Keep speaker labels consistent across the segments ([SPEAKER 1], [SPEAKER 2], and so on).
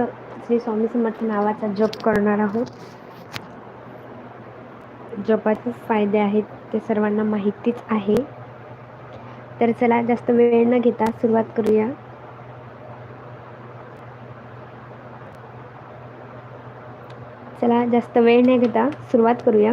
[SPEAKER 1] अखंड श्री स्वामी समर्थ नावाचा जप करणार आहोत. जपाचे फायदे आहेत ते सर्वांना माहितीच आहे. तर चला जास्त वेळ न घेता सुरुवात करूया. चला जास्त वेळ न घेता सुरुवात करूया.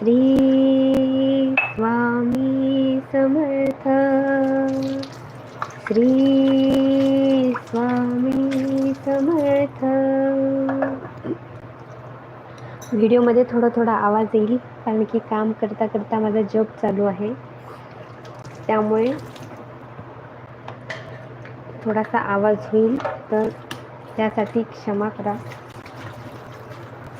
[SPEAKER 1] श्री स्वामी समर्थ। श्री स्वामी समर्थ। व्हिडिओमध्ये थोडा थोडा आवाज येईल कारण की काम करता करता माझा जॉब चालू आहे. त्यामुळे थोडासा आवाज होईल तर त्यासाठी क्षमा करा.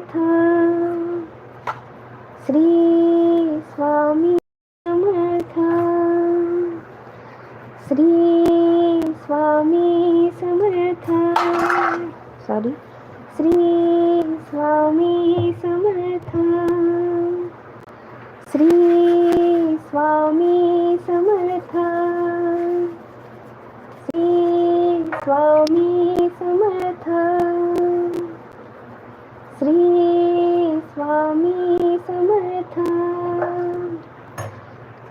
[SPEAKER 1] समर्थ श्री स्वामी समर्थ। श्री स्वामी समर्थ। सॉरी श्री स्वामी समर्थ। श्री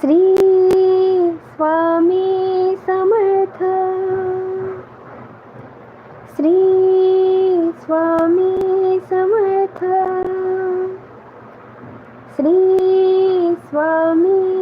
[SPEAKER 1] श्री